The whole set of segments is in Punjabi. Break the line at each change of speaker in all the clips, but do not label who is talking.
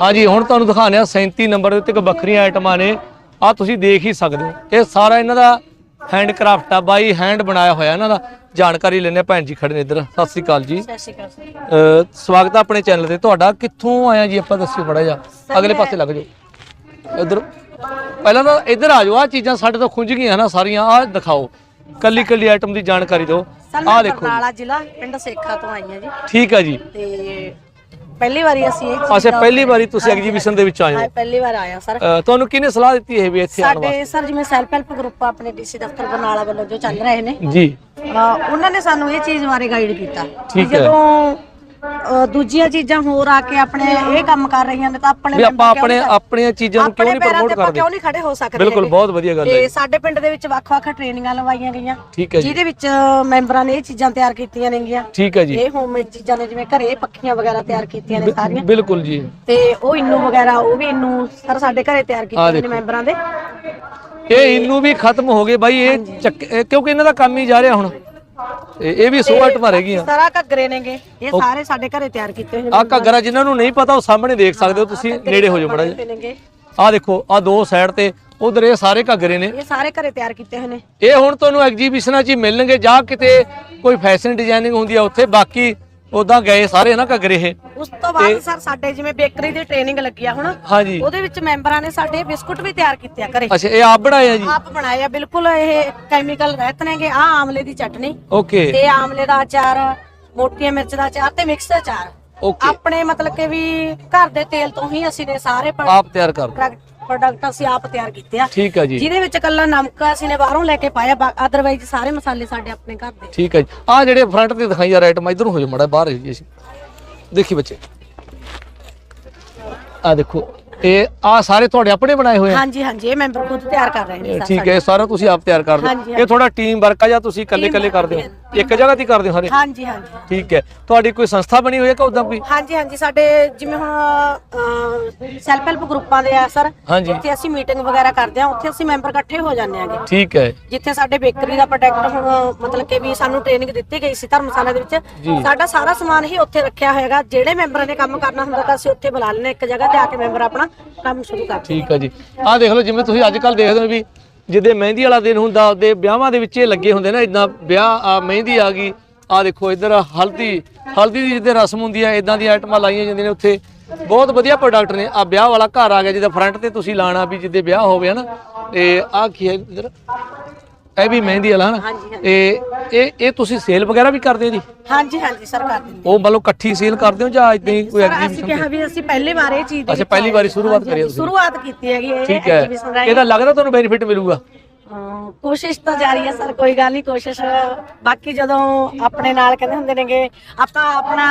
ਹਾਂਜੀ ਹੁਣ ਤੁਹਾਨੂੰ ਦਿਖਾਉਂਦੇ ਆ 37 ਨੰਬਰ ਦੇ ਉੱਤੇ ਇੱਕ ਵੱਖਰੀਆਂ ਆਈਟਮਾਂ ਨੇ। ਆ ਤੁਸੀਂ ਦੇਖ ਹੀ ਸਕਦੇ ਹੋ। ਇਹ ਸਾਰਾ ਇਹਨਾਂ ਦਾ ਹੈਂਡਕ੍ਰਾਫਟ ਆ। ਬਾਈ ਹੈਂਡ ਬਣਾਇਆ ਹੋਇਆ ਇਹਨਾਂ ਦਾ। ਜਾਣਕਾਰੀ ਲੈਣੇ ਭੈਣ ਜੀ ਖੜੇ ਨੇ ਇੱਧਰ। ਸਤਿ ਸ੍ਰੀ ਅਕਾਲ ਜੀ।
ਸਤਿ ਸ਼੍ਰੀ ਅਕਾਲ
ਸਵਾਗਤ ਹੈ ਆਪਣੇ ਚੈਨਲ ਤੇ। ਤੁਹਾਡਾ ਕਿੱਥੋਂ ਆਇਆ ਜੀ? ਆਪਾਂ ਦੱਸਿਓ ਬੜਾ ਜਾ ਅਗਲੇ ਪਾਸੇ ਲੱਗ ਜਾਓ। ਇੱਧਰ। ਪਹਿਲਾਂ ਤਾਂ ਇੱਧਰ ਆ ਜਾਓ। ਆ ਚੀਜ਼ਾਂ ਸਾਡੇ ਤੋਂ ਖੁੰਝ ਗਈਆਂ ਨਾ ਸਾਰੀਆਂ। ਆ ਦਿਖਾਓ। ਕੱਲੀ ਕੱਲੀ ਆਈਟਮ ਦੀ ਜਾਣਕਾਰੀ ਦਿਓ। ਆ ਦੇਖੋ
ਬਰਨਾਲਾ ਜ਼ਿਲ੍ਹਾ ਪਿੰਡ ਸੇਖਾ ਤੋਂ ਆਈ ਹਾਂ ਜੀ।
ਠੀਕ ਹੈ ਜੀ।
ਤੇ ਪਹਿਲੀ ਵਾਰੀ ਅਸੀਂ ਇਹ
ਅੱਛਾ ਪਹਿਲੀ ਵਾਰੀ ਤੁਸੀਂ ਐਗਜੀਬਿਸ਼ਨ ਦੇ ਵਿੱਚ ਆਏ ਹੋ?
ਹਾਂ ਪਹਿਲੀ ਵਾਰ ਆਇਆ ਸਰ।
ਤੁਹਾਨੂੰ ਕਿਹਨੇ ਸਲਾਹ ਦਿੱਤੀ ਹੈ ਵੀ ਇੱਥੇ ਆਉਣ
ਸਾਡੇ ਸਰ ਜਿਵੇਂ ਸੈਲਫ ਹੈਲਪ ਗਰੁੱਪ ਆਪਣੇ ਡੀਸੀ ਦਫ਼ਤਰ ਬਰਨਾਲਾ ਵੱਲੋਂ ਜੋ ਚੱਲ ਰਹੇ ਨੇ।
ਵਾਸਤੇ ਜੀ
ਉਹਨਾਂ ਨੇ ਸਾਨੂੰ ਇਹ ਚੀਜ਼ ਬਾਰੇ ਗਾਈਡ ਕੀਤਾ। ਕਿ
ਠੀਕ ਹੈ।
ਜਦੋਂ ਅਹ ਦੂਜੀਆਂ ਚੀਜ਼ਾਂ ਹੋਰ ਆ ਕੇ ਆਪਣੇ ਇਹ ਕੰਮ ਕਰ ਰਹੀਆਂ ਨੇ ਤਾਂ ਆਪਣੇ
ਵੀ ਆਪਾਂ
member ਕਿਉਂ
ਆਪਣੇ
ਨਹੀਂ
ਆਪਣੀਆਂ ਚੀਜ਼ਾਂ ਨੂੰ ਕਿਉਂ
ਆਪਣੇ
ਨਹੀਂ
ਪੈਰਾਂ
ਪ੍ਰਮੋਟ
ਤੇ ਆਪਾਂ
ਕਰਦੇ?
ਕਿਉਂ ਨਹੀਂ ਖੜੇ ਹੋ ਸਕਦੇ
ਬਿਲਕੁਲ
ਹੈਗੇ?
ਬਹੁਤ ਵਧੀਆ ਗੱਲ ਹੈ।
ਤੇ ਸਾਡੇ ਪਿੰਡ ਦੇ ਵਿੱਚ ਵੱਖ-ਵੱਖ ਟ੍ਰੇਨਿੰਗਾਂ ਲਵਾਈਆਂ ਗਈਆਂ।
ਠੀਕ ਹੈ ਜੀ।
ਜਿਹਦੇ ਵਿੱਚ ਮੈਂਬਰਾਂ ਨੇ ਇਹ ਚੀਜ਼ਾਂ ਤਿਆਰ ਕੀਤੀਆਂ ਨੇਗੀਆਂ।
ਠੀਕ ਹੈ ਜੀ।
ਇਹ ਹੋਮਮੇਡ ਚੀਜ਼ਾਂ ਨੇ ਜਿਵੇਂ ਘਰੇ ਪੱਖੀਆਂ ਵਗੈਰਾ ਤਿਆਰ ਕੀਤੀਆਂ ਨੇ ਸਾਰੀਆਂ।
ਬਿਲਕੁਲ ਜੀ।
ਤੇ ਉਹ ਇਨੂ ਵਗੈਰਾ ਉਹ ਵੀ ਇਨੂ ਸਰ ਸਾਡੇ ਘਰੇ ਤਿਆਰ ਕੀਤੀਆਂ ਨੇ ਮੈਂਬਰਾਂ ਦੇ।
ਇਹ ਇਹਨੂੰ ਵੀ ਖਤਮ ਹੋ ਗਏ ਬਾਈ ਇਹ ਚੱਕ- ਇਹ ਕਿਉਂਕਿ ਇਹਨਾਂ ਦਾ ਕੰਮ ਹੀ ਜਾ ਰਿਹਾ ਹੁਣ। ਇਹ ਇਹ ਵੀ ਸੋਹਟ ਮਾਰੇਗੀਆਂ
ਸਾਰਾ ਘੱਗਰੇ ਨੇਗੇ। ਇਹ ਸਾਰੇ ਸਾਡੇ ਘਰੇ ਤਿਆਰ ਕੀਤੇ ਹੋਏ
ਆ ਘੱਗਰਾ ਜਿਨ੍ਹਾਂ ਨੂੰ ਨਹੀਂ ਪਤਾ ਉਹ ਸਾਹਮਣੇ ਦੇਖ ਸਕਦੇ ਹੋ ਤੁਸੀਂ ਨੇੜੇ ਹੋ ਜਾਓ
ਨੇ ਨੇਗੇ।
ਆ ਦੇਖੋ ਆ ਦੋ ਸਾਈਡ ਤੇ ਉਧਰ ਇਹ ਸਾਰੇ ਘੱਗਰੇ ਨੇ।
ਇਹ ਸਾਰੇ ਘਰੇ ਤਿਆਰ ਕੀਤੇ ਹੋਏ ਨੇ।
ਇਹ ਹੁਣ ਤੁਹਾਨੂੰ ਐਗਜੀਬਿਸ਼ਨਾਂ 'ਚ ਹੀ ਮਿਲਣਗੇ ਜਾਂ ਕਿਤੇ ਕੋਈ ਫੈਸ਼ਨ ਡਿਜ਼ਾਈਨਿੰਗ ਹੁੰਦੀ ਆ ਉੱਥੇ ਬਾਕੀ ਉਦਾਂ ਗਏ ਸਾਰੇ ਨਾ ਘੱਗਰੇ ਇਹ।
ਉਸ ਤੋਂ ਬਾਅਦ ਸਰ ਸਾਡੇ ਜਿਵੇਂ ਬੇਕਰੀ ਦੀ ਟ੍ਰੇਨਿੰਗ ਲੱਗੀ ਆ ਹੁਣ
ਹਾਂਜੀ
ਉਹਦੇ ਵਿੱਚ ਮੈਂਬਰਾਂ ਨੇ ਸਾਡੇ ਬਿਸਕੁਟ ਵੀ ਤਿਆਰ ਕੀਤੇ ਆ ਘਰੇ।
ਅੱਛਾ ਇਹ ਆਪ ਬਣਾਏ ਆ ਜੀ?
ਆਪ ਬਣਾਏ ਆ ਬਿਲਕੁਲ ਇਹ ਕੈਮੀਕਲ ਰਹਿਤ ਨੇਗੇ। ਆ ਆਮਲੇ ਦੀ ਚਟਨੀ।
ਓਕੇ।
ਤੇ ਆਮਲੇ ਦਾ ਅਚਾਰ ਮੋਟੀਆਂ ਮਿਰਚ ਦਾ ਅਚਾਰ ਤੇ ਮਿਕਸ ਅਚਾਰ।
ਓਕੇ।
ਆਪਣੇ ਮਤਲਬ ਕਿ ਵੀ ਘਰ ਦੇ ਤੇਲ ਤੋਂ ਹੀ ਅਸੀਂ ਨੇ ਸਾਰੇ
ਆਪ ਤਿਆਰ ਕਰਦੇ।
ਪ੍ਰੋਡਕਟ ਅਸੀਂ ਆਪ ਤਿਆਰ ਕੀਤੇ ਆ।
ਠੀਕ ਹੈ ਜੀ।
ਜਿਹਦੇ ਵਿੱਚ ਕੱਲਾ ਨਮਕ ਅਸੀਂ ਨੇ ਬਾਹਰੋਂ ਲੈ ਕੇ ਪਾਇਆ ਅਦਰਵਾਈਜ਼ ਸਾਰੇ ਮਸਾਲੇ ਸਾਡੇ ਆਪਣੇ ਘਰ ਦੇ।
ਠੀਕ ਹੈ ਜੀ। ਆ ਜਿਹੜੇ ਫਰੰਟ ਤੇ ਦਿਖਾਈ ਯਾਰ ਆਈਟਮ ਇਧਰੋਂ ਹੋ ਜਾ ਮੜਾ ਬਾਹਰ ਜੀ ਅਸੀਂ। ਦੇਖੀ ਬੱਚੇ। ਆ ਦੇਖੋ ਇਹ ਆ ਸਾਰੇ ਤੁਹਾਡੇ ਆਪਣੇ ਬਣਾਏ ਹੋਏ ਆ?
ਹਾਂਜੀ ਹਾਂਜੀ ਇਹ ਮੈਂਬਰ ਖੁਦ ਤਿਆਰ ਕਰ ਰਹੇ ਨੇ
ਠੀਕ ਹੈ ਇਹ ਸਾਰਾ ਤੁਸੀਂ ਆਪ ਤਿਆਰ ਕਰਦੇ
ਹਾਂਜੀ,
ਹੋ ਇਹ ਥੋੜਾ ਟੀਮ ਵਰਕ ਆ ਜਾਂ ਤੁਸੀਂ ਇਕੱਲੇ ਇਕੱਲੇ ਕਰਦੇ ਹੋ? ਇੱਕ ਜਗ੍ਹਾ ਤੇ ਹੀ ਕਰਦੇ ਹੋ ਸਾਰੇ?
ਹਾਂਜੀ ਹਾਂਜੀ।
ਠੀਕ ਹੈ। ਤੁਹਾਡੀ ਕੋਈ ਸੰਸਥਾ ਬਣੀ ਹੋਈ ਹੈ ਕਿ ਉਦਾਂ ਕੋਈ?
ਹਾਂਜੀ ਹਾਂਜੀ ਸਾਡੇ ਜਿਵੇਂ ਹੁਣ ਸੈਲਫ ਹੈਲਪ ਗਰੁੱਪਾਂ ਦੇ ਆ ਸਰ।
ਹਾਂਜੀ।
ਉੱਥੇ ਅਸੀਂ ਮੀਟਿੰਗ ਵਗੈਰਾ ਕਰਦੇ ਆ ਉੱਥੇ ਅਸੀਂ ਮੈਂਬਰ ਇਕੱਠੇ ਹੋ ਜਾਂਦੇ ਆਗੇ
ਠੀਕ ਹੈ।
ਜਿੱਥੇ ਸਾਡੇ ਬੇਕਰੀ ਦਾ ਪ੍ਰੋਡਕਟ ਹੁਣ ਮਤਲਬ ਕਿ ਵੀ ਸਾਨੂੰ ਟ੍ਰੇਨਿੰਗ ਦਿੱਤੀ ਗਈ ਸੀ ਧਰਮਸ਼ਾਲਾ ਦੇ ਵਿੱਚ। ਸਾਡਾ ਸਾਰਾ ਸਮਾਨ ਹੀ ਉੱਥੇ ਰੱਖਿਆ ਹੋਏਗਾ ਜਿਹੜੇ ਮੈਂਬਰਾਂ ਨੇ ਕੰਮ ਕਰਨਾ ਹੁੰਦਾ ਤਾਂ ਅਸੀਂ ਉੱਥੇ ਬੁਲਾ ਲੈਣੇ ਇੱਕ ਜਗ੍ਹਾ ਤੇ ਆ ਕੇ ਮੈਂਬਰ ਆਪਣਾ ਕੰਮ ਸ਼ੁਰੂ ਕਰਦੇ
ਠੀਕ ਹੈ ਜੀ। ਆਹ ਦੇਖ ਲਓ ਜਿਵੇਂ ਤੁਸੀਂ ਅੱਜ ਕੱਲ ਦੇਖਦੇ ਹੋ ਵੀ ਜਿੱਦੇ ਮਹਿੰਦੀ ਵਾਲਾ ਦਿਨ ਹੁੰਦਾ ਉਹਦੇ ਵਿਆਹਾਂ ਦੇ ਵਿੱਚ ਇਹ ਲੱਗੇ ਹੁੰਦੇ ਨਾ ਇਦਾਂ ਵਿਆਹ ਆ ਮਹਿੰਦੀ ਆ ਗਈ। ਆਹ ਦੇਖੋ ਇੱਧਰ ਹਲਦੀ ਹਲਦੀ ਦੀ ਜਿੱਦੇ ਰਸਮ ਹੁੰਦੀ ਆ ਇਦਾਂ ਦੀਆਂ ਆਈਟਮਾਂ ਲਾਈਆਂ ਜਾਂਦੀਆਂ ਨੇ ਉੱਥੇ। ਬਹੁਤ ਵਧੀਆ ਪ੍ਰੋਡਕਟ ਨੇ। ਆ ਵਿਆਹ ਵਾਲਾ ਘਰ ਆ ਗਿਆ ਜਿਹਦਾ ਫਰੰਟ ਤੇ ਤੁਸੀਂ ਲਾਣਾ ਵੀ ਜਿੱਦੇ ਵਿਆਹ ਹੋਵੇ ਹਨਾ। ਤੇ ਆਹ ਕੀ ਹੈ ਇੱਧਰ? ਇਹ ਵੀ ਮਹਿੰਦੀ ਵਾਲਾ ਹਨਾ। ਤੇ ਇਹ ਇਹ ਤੁਸੀਂ ਸੇਲ ਵਗੈਰਾ ਵੀ ਕਰਦੇ ਹੋ ਜੀ?
ਹਾਂਜੀ ਹਾਂਜੀ ਸਰ ਕਰ ਦਿੰਦੇ
ਉਹ ਮਤਲਬ ਇਕੱਠੀ ਸੇਲ ਕਰਦੇ ਹੋ ਜਾਂ ਇਦਾਂ ਹੀ ਕੋਈ
ਅਸੀਂ
ਐਗਜੀਬਿਸ਼ਨ
ਕਿਹਾ ਵੀ ਅਸੀਂ ਪਹਿਲੀ ਵਾਰ ਇਹ ਚੀਜ਼ ਦੇ
ਅੱਛਾ ਪਹਿਲੀ ਵਾਰੀ। ਸ਼ੁਰੂਆਤ ਕਰੀ ਹੈ ਤੁਸੀਂ।
ਸ਼ੁਰੂਆਤ ਕੀਤੀ ਹੈਗੀ ਇਹ
ਠੀਕ ਹੈ।
exhibition ਰਾਹੀਂ।
ਇਹਦਾ ਲੱਗਦਾ ਤੁਹਾਨੂੰ ਬੈਨੀਫਿਟ ਮਿਲੂਗਾ?
ਹਾਂ, ਕੋਸ਼ਿਸ਼ ਤਾਂ ਜਾਰੀ ਹੈ ਸਰ ਕੋਈ ਗੱਲ ਨਹੀਂ ਕੋਸ਼ਿਸ਼। ਬਾਕੀ ਜਦੋਂ ਆਪਣੇ ਨਾਲ ਕਹਿੰਦੇ ਹੁੰਦੇ ਨੇਗੇ ਆਪਾਂ ਆਪਣਾ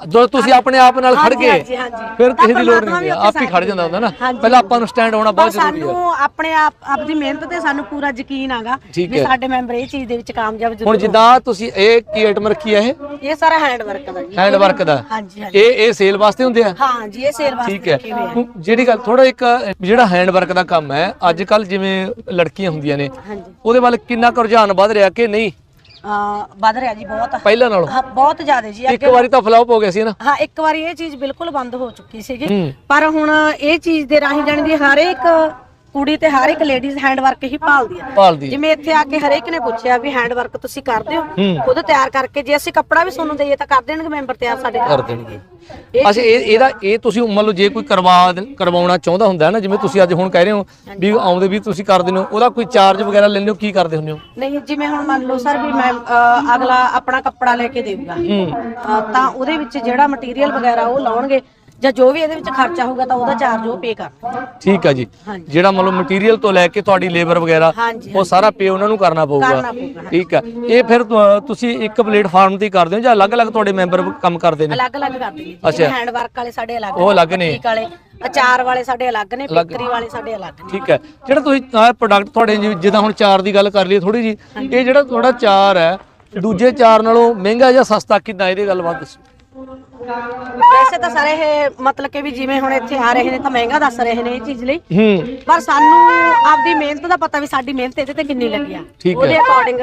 ਜਦੋਂ ਤੁਸੀਂ ਆਪਣੇ ਆਪ ਨਾਲ ਖੜ ਗਏ
ਹਾਂਜੀ, ਹਾਂਜੀ।
ਫਿਰ ਕਿਸੇ ਦੀ ਲੋੜ
ਪਰਮਾਤਮਾ
ਨਹੀਂ
ਵੀ
ਆਪ ਹੀ
ਉੱਥੇ
ਖੜ ਜਾਂਦਾ ਹੁੰਦਾ ਨਾ।
ਹਾਂਜੀ।
ਪਹਿਲਾਂ ਆਪਾਂ ਨੂੰ ਸਟੈਂਡ ਹੋਣਾ
ਪਰ
ਬਹੁਤ ਜ਼ਰੂਰੀ ਹੈ।
ਸਾਨੂੰ ਆਪਣੇ ਆਪ ਆਪਦੀ ਮਿਹਨਤ ਤੇ ਸਾਨੂੰ ਪੂਰਾ ਯਕੀਨ ਆਗਾ
ਠੀਕ
ਵੀ
ਹੈ।
ਸਾਡੇ ਮੈਂਬਰ ਇਹ ਚੀਜ਼ ਦੇ ਵਿੱਚ ਕਾਮਯਾਬ
ਹੁਣ
ਜ਼ਰੂਰ
ਜਿੱਦਾਂ ਤੁਸੀਂ ਇਹ ਕੀ ਆਈਟਮ ਰੱਖੀ ਹੈ ਇਹ।
ਇਹ ਸਾਰਾ ਹੈਂਡ ਵਰਕ ਦਾ ਜੀ।
ਹੈਂਡ ਵਰਕ ਦਾ।
ਹਾਂਜੀ ਹਾਂਜੀ।
ਇਹ ਇਹ ਸੇਲ ਵਾਸਤੇ ਹੁੰਦੇ ਆ?
ਹਾਂ ਜੀ ਇਹ ਸੇਲ ਵਾਸਤੇ
ਠੀਕ ਹੈ।
ਰੱਖੇ ਹੋਏ ਆ।
ਹੁਣ ਜਿਹੜੀ ਗੱਲ ਥੋੜਾ ਇੱਕ ਜਿਹੜਾ ਹੈਂਡ ਵਰਕ ਦਾ ਕੰਮ ਹੈ ਅੱਜ ਕੱਲ ਜਿਵੇਂ ਲੜਕੀਆਂ ਹੁੰਦੀਆਂ ਨੇ
ਹਾਂਜੀ।
ਉਹਦੇ ਵੱਲ ਕਿੰਨਾ ਕੁ ਰੁਝਾਨ ਵੱਧ ਰਿਹਾ ਕਿ ਨਹੀਂ?
ਵੱਧ ਰਿਹਾ ਜੀ ਬਹੁਤ।
ਪਹਿਲਾਂ ਨਾਲੋਂ?
ਹਾਂ ਬਹੁਤ ਜ਼ਿਆਦਾ ਜੀ।
ਇੱਕ ਵਾਰੀ ਤਾਂ ਫਲॉप ਹੋ ਗਿਆ ਸੀ ਨਾ?
ਹਾਂ ਇੱਕ ਵਾਰੀ ਇਹ ਚੀਜ਼ ਬਿਲਕੁਲ ਬੰਦ ਹੋ ਚੁੱਕੀ ਸੀਗੀ। ਪਰ ਹੁਣ ਇਹ ਚੀਜ਼ ਦੇ ਰਾਹੀਂ ਜਾਣੀ ਦੀ ਹਰ ਇੱਕ ਕੁੜੀ ਤੇ ਹਰ ਇੱਕ ਲੇਡੀਜ਼ ਹੈਂਡ ਵਰਕ ਹੀ ਭਾਲਦੀ
ਭਾਲਦੀ
ਜਿਵੇਂ ਇੱਥੇ ਆ ਕੇ ਹਰੇਕ ਨੇ ਪੁੱਛਿਆ ਵੀ ਹੈਂਡ ਵਰਕ ਤੁਸੀਂ ਕਰਦੇ ਹੋ?
ਹੂੰ।
ਖੁਦ ਤਿਆਰ ਕਰਕੇ ਜੇ ਅਸੀਂ ਕੱਪੜਾ ਵੀ ਤੁਹਾਨੂੰ ਦਈਏ ਤਾਂ ਕਰ ਦੇਣਗੇ ਮੈਂਬਰ ਤਿਆਰ ਸਾਡੇ
ਕਰ। ਦੇਣਗੇ।
ਇਹ
ਅੱਛਾ ਇਹ ਇਹਦਾ ਇਹ ਤੁਸੀਂ ਮੰਨ ਲਓ ਜੇ ਕੋਈ ਕਰਵਾ ਕਰਵਾਉਣਾ ਚਾਹੁੰਦਾ ਹੁੰਦਾ ਹੈ ਨਾ ਜਿਵੇਂ ਤੁਸੀਂ ਅੱਜ ਹੁਣ ਕਹਿ ਰਹੇ ਹੋ ਵੀ ਆਉਂਦੇ ਵੀ ਤੁਸੀਂ ਕਰਦੇ ਹੋ ਉਹਦਾ ਕੋਈ ਚਾਰਜ ਵਗੈਰਾ ਲੈਂਦੇ ਹੋ ਕੀ ਕਰਦੇ ਹੁੰਦੇ ਹੋ?
ਨਹੀਂ ਜਿਵੇਂ ਹੁਣ ਮੰਨ ਲਓ ਸਰ ਵੀ ਮੈਂ ਅਗਲਾ ਆਪਣਾ ਕੱਪੜਾ ਲੈ ਕੇ ਦੇਊਗਾ। ਤਾਂ ਉਹਦੇ ਵਿੱਚ ਜਿਹੜਾ ਮਟੀਰੀਅਲ ਵਗੈਰਾ ਉਹ ਲਾਉਣਗੇ ਜਾਂ ਜੋ ਵੀ ਇਹਦੇ ਵਿੱਚ ਖਰਚਾ ਹੋਊਗਾ ਤਾਂ ਉਹਦਾ ਚਾਰਜ ਉਹ ਪੇ ਕਰਨਗੇ
ਠੀਕ ਹੈ ਜੀ।
ਹਾਂਜੀ।
ਜਿਹੜਾ ਮੰਨ ਲਓ ਮਟੀਰੀਅਲ ਤੋਂ ਲੈ ਕੇ ਤੁਹਾਡੀ ਲੇਬਰ ਵਗੈਰਾ
ਹਾਂਜੀ,
ਉਹ ਸਾਰਾ ਪੇ ਉਹਨਾਂ ਨੂੰ ਕਰਨਾ ਪਊਗਾ।
ਕਰਨਾ ਪਊਗਾ,
ਠੀਕ ਹੈ ਇਹ ਫਿਰ ਤੁ- ਤੁਸੀਂ ਇੱਕ ਪਲੇਟਫਾਰਮ ਤੇ ਹੀ ਕਰਦੇ ਹੋ ਜਾਂ ਅਲੱਗ-ਅਲੱਗ ਤੁਹਾਡੇ ਮੈਂਬਰ ਕੰਮ ਕਰਦੇ ਨੇ?
ਅਲੱਗ-ਅਲੱਗ ਕਰਦੇ ਨੇ।
ਅੱਛਾ।
ਹੈਂਡ ਵਰਕ ਵਾਲੇ ਸਾਡੇ ਅਲੱਗ
ਉਹ ਅਲੱਗ ਨੇ।
ਬੁਟੀਕ ਵਾਲੇ ਅਚਾਰ ਵਾਲੇ ਸਾਡੇ ਅਲੱਗ ਨੇ ਬੇਕਰੀ ਵਾਲੇ ਸਾਡੇ ਅਲੱਗ ਨੇ।
ਠੀਕ ਹੈ ਜਿਹੜਾ ਤੁਸੀਂ ਪ੍ਰੋਡਕਟ ਤੁਹਾਡੇ ਜਿਵੇਂ- ਜਿੱਦਾਂ ਹੁਣ ਚਾਰ ਦੀ ਗੱਲ ਕਰ ਲਈ ਥੋੜੀ ਜੀ ਇਹ ਜਿਹੜਾ ਤੁਹਾਡਾ ਚਾਰ ਹੈ ਦੂਜੇ ਚਾਰ ਨਾਲੋਂ ਮਹਿੰਗਾ ਜਾਂ ਸਸਤਾ ਕਿੰਨਾ ਇਹਦੀ ਗੱਲਬਾਤ ਦੱਸੋ।
ਵੈਸੇ ਤਾਂ ਸਾਰੇ ਇਹ ਮਤਲਬ ਕਿ ਵੀ ਜਿਵੇਂ ਹੁਣ ਇੱਥੇ ਆ ਰਹੇ ਨੇ ਤਾਂ ਮਹਿੰਗਾ ਦੱਸ ਰਹੇ ਨੇ ਇਹ ਚੀਜ਼ ਲਈ।
ਹੂੰ।
ਪਰ ਸਾਨੂੰ ਆਪਦੀ ਮਿਹਨਤ ਦਾ ਪਤਾ ਵੀ ਸਾਡੀ ਮਿਹਨਤ ਇਹਦੇ ਤੇ ਕਿੰਨੀ ਲੱਗੀ ਆ।
ਠੀਕ ਹੈ।
ਉਹਦੇ ਅਕੋਰਡਿੰਗ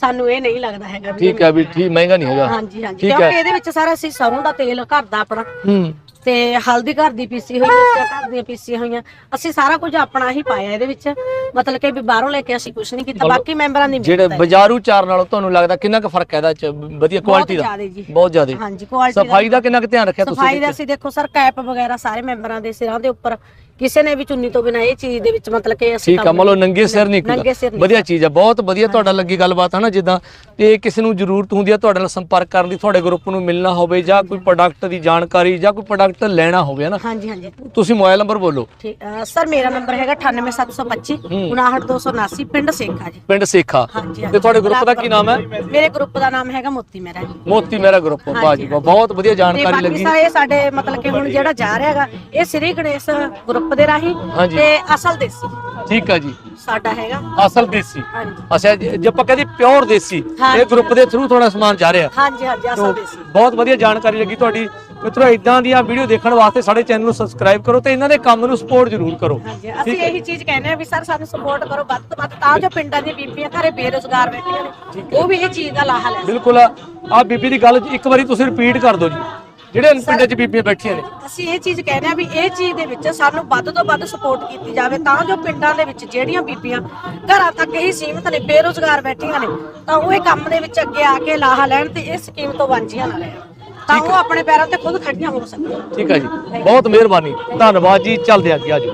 ਸਾਨੂੰ ਇਹ ਨਹੀਂ ਲੱਗਦਾ ਹੈਗਾ ਵੀ
ਠੀਕ ਹੈ ਵੀ ਠੀਕ ਮਹਿੰਗਾ ਨਹੀਂ ਹੈਗਾ।
ਹਾਂਜੀ ਹਾਂਜੀ।
ਠੀਕ ਹੈ।
ਕਿਉਂਕਿ ਇਹਦੇ ਵਿੱਚ ਸਾਰਾ ਅਸੀਂ ਸਰੋਂ ਦਾ ਤੇਲ ਘਰ ਦਾ ਆਪਣਾ
ਹੂੰ।
ਤੇ ਹਲਦੀ ਘਰ ਦੀ ਪੀਸੀ ਹੋਈ ਮਿਰਚਾਂ ਘਰ ਦੀਆਂ ਪੀਸੀਆਂ ਹੋਈਆਂ। ਅਸੀਂ ਸਾਰਾ ਕੁਝ ਆਪਣਾ ਹੀ ਪਾਇਆ ਇਹਦੇ ਵਿੱਚ। ਮਤਲਬ ਕਿ ਵੀ ਬਾਹਰੋਂ ਲੈ ਕੇ ਅਸੀਂ ਕੁਝ ਨਹੀਂ ਕੀਤਾ ਬਾਕੀ ਮੈਂਬਰਾਂ ਦੀ
ਜਿਹੜੇ
ਹੈ।
ਬਾਜ਼ਾਰੂ ਚਾਰ ਨਾਲੋਂ ਤੁਹਾਨੂੰ ਲੱਗਦਾ ਕਿੰਨਾ ਕੁ ਫ਼ਰਕ ਹੈ ਇਹਦਾ ਚ? ਵਧੀਆ ਕੁਆਲਿਟੀ ਦਾ?
ਜ਼ਿਆਦੇ ਜੀ।
ਬਹੁਤ ਜ਼ਿਆਦਾ।
ਹਾਂਜੀ ਕੁਆਲਿਟੀ
ਸਫ਼ਾਈ ਦਾ ਕਿੰਨਾ ਕੁ ਧਿਆਨ ਰੱਖਿਆ ਤੁਸੀਂ
ਸਫ਼ਾਈ ਦਾ ਅਸੀਂ ਦੇਖੋ ਸਰ ਕੈਪ ਵਗੈਰਾ ਸਾਰੇ ਮੈਂਬਰਾਂ ਦੇ ਸਿਰਾਂ ਦੇ ਉੱਪਰ। ਕਿਸੇ ਨੇ ਵੀ ਚੁੰਨੀ ਤੋਂ ਬਿਨਾਂ ਇਹ ਚੀਜ਼ ਦੇ ਵਿੱਚ ਮਤਲਬ ਕਿ ਅਸੀਂ
ਠੀਕ ਆ ਮਤਲਬ ਨੰਗੇ ਸਿਰ ਨਹੀਂ
ਨੰਗੇ ਸਿਰ ਨਹੀਂ
ਵਧੀਆ ਚੀਜ਼ ਆ ਬਹੁਤ ਵਧੀਆ ਤੁਹਾਡਾ ਲੱਗੀ ਗੱਲਬਾਤ ਹੈ ਨਾ ਜਿੱਦਾਂ ਤੇ ਕਿਸੇ ਨੂੰ ਜ਼ਰੂਰਤ ਹੁੰਦੀ ਆ ਤੁਹਾਡੇ ਨਾਲ ਸੰਪਰਕ ਕਰਨ ਦੀ ਤੁਹਾਡੇ ਗਰੁੱਪ ਨੂੰ ਮਿਲਣਾ ਹੋਵੇ ਜਾਂ ਕੋਈ ਪ੍ਰੋਡਕਟ ਦੀ ਜਾਣਕਾਰੀ ਜਾਂ ਕੋਈ ਪ੍ਰੋਡਕਟ ਲੈਣਾ ਹੋਵੇ ਨਾ।
ਹਾਂਜੀ ਹਾਂਜੀ।
ਤੁਸੀਂ ਮੋਬਾਈਲ ਨੰਬਰ ਬੋਲੋ।
ਠੀਕ ਸਰ ਮੇਰਾ ਨੰਬਰ ਹੈਗਾ 98725 59279 ਪਿੰਡ ਸੇਖਾ ਜੀ।
ਪਿੰਡ ਸੇਖਾ।
ਹਾਂਜੀ
ਤੇ ਤੁਹਾਡੇ ਗਰੁੱਪ ਦਾ ਕੀ ਨਾਮ ਹੈ?
ਮੇਰੇ ਗਰੁੱਪ ਦਾ ਨਾਮ ਹੈਗਾ ਮੋਤੀ ਮੇਰਾ
ਮੋਤੀ ਮੇਰਾ ਗਰੁੱਪ ਵਾਹ ਜੀ ਵਾਹ, ਬਹੁਤ ਵਧੀਆ ਜਾਣਕਾਰੀ ਲੱਗੀ।
ਸਾਰੇ ਸਾਡੇ ਮਤਲਬ ਕਿ ਹੁਣ ਜਿਹੜਾ ਜਾ ਰਿਹਾ ਹੈਗਾ ਇਹ ਸ੍ਰੀ ਗਣੇਸ਼ ਗਰੁੱਪ ਦੇ ਰਾਹੀਂ। ਤੇ ਅਸਲ ਦੇਸੀ।
ਠੀਕ ਆ ਜੀ।
ਸਾਡਾ ਹੈਗਾ।
ਅਸਲ ਦੇਸੀ। ਅੱਛਾ ਜੇ ਆਪਾਂ ਕਹਿੰਦੇ ਪਿਓਰ ਦੇਸੀ। ਇਹ ਗਰੁੱਪ ਦੇ ਥਰੂ ਤੁਹਾਡਾ ਸਮਾਨ ਜਾ ਰਿਹਾ।
ਹਾਂਜੀ ਹਾਂਜੀ ਅਸਲ ਦੇਸੀ।
ਬਹੁਤ ਵਧੀਆ ਜਾਣਕਾਰੀ ਲੱਗੀ ਤੁਹਾਡੀ। ਮਿੱਤਰੋ ਇਦਾਂ ਦੀਆਂ ਵੀਡੀਓ ਦੇਖਣ ਵਾਸਤੇ ਸਾਡੇ ਚੈਨਲ ਨੂੰ ਸਬਸਕ੍ਰਾਈਬ ਕਰੋ ਤੇ ਇਹਨਾਂ ਦੇ ਕੰਮ ਨੂੰ ਸਪੋਰਟ ਜ਼ਰੂਰ ਕਰੋ।
ਹਾਂਜੀ ਅਸੀਂ ਇਹੀ ਚੀਜ਼ ਕਹਿੰਦੇ ਆ ਵੀ ਸਰ ਸਾਨੂੰ ਸਪੋਰਟ ਕਰੋ ਵੱਧ ਤੋਂ ਵੱਧ ਤਾਂ ਜੋ ਪਿੰਡਾਂ ਦੀਆਂ ਬੀਬੀਆਂ ਘਰੇ ਬੇਰੁਜ਼ਗਾਰ ਬੈਠੀਆਂ ਨੇ। ਉਹ ਵੀ ਇਹ ਚੀਜ਼ ਦਾ ਲਾਹਾ ਲੈ
ਬਿਲਕੁਲ ਆ ਬੀਬੀ ਦੀ ਗੱਲ ਇੱਕ ਵਾਰੀ ਤੁਸੀਂ ਰਿਪੀਟ ਕਰ ਦਿਓ ਜੀ। ਜਿਹੜੇ ਪਿੰਡਾਂ 'ਚ ਬੀਬੀਆਂ ਬੈਠੀਆਂ ਨੇ।
ਅਸੀਂ ਇਹ ਚੀਜ਼ ਕਹਿੰਦੇ ਆ ਵੀ ਇਹ ਚੀਜ਼ ਦੇ ਵਿੱਚ ਸਾਨੂੰ ਵੱਧ ਤੋਂ ਵੱਧ ਸਪੋਰਟ ਕੀਤੀ ਜਾਵੇ ਤਾਂ ਜੋ ਪਿੰਡਾਂ ਦੇ ਵਿੱਚ ਜਿਹੜੀਆਂ ਬੀਬੀਆਂ ਘਰਾਂ ਤੱਕ ਹੀ ਸੀਮਿਤ ਨੇ ਬੇਰੁਜ਼ਗਾਰ ਬੈਠੀਆਂ ਨੇ ਤਾਂ ਉਹ ਇਹ ਕੰਮ ਦੇ ਵਿੱਚ ਅੱਗੇ ਆ ਕੇ ਲਾਹਾ ਲੈਣ ਤੇ ਇਸ ਸਕੀਮ ਤੋਂ ਵਾਂਝੀਆਂ ਨਾ ਰਹਿਣ। ਤਾਂ ਉਹ ਆਪਣੇ ਪੈਰਾਂ ਤੇ ਖੁਦ ਖੜੀਆਂ ਹੋ ਸਕਣ
ਠੀਕ ਹੈ ਜੀ। ਬਹੁਤ ਮਿਹਰਬਾਨੀ। ਧੰਨਵਾਦ ਜੀ। ਚੱਲਦੇ ਅੱਗੇ ਆਜੋ।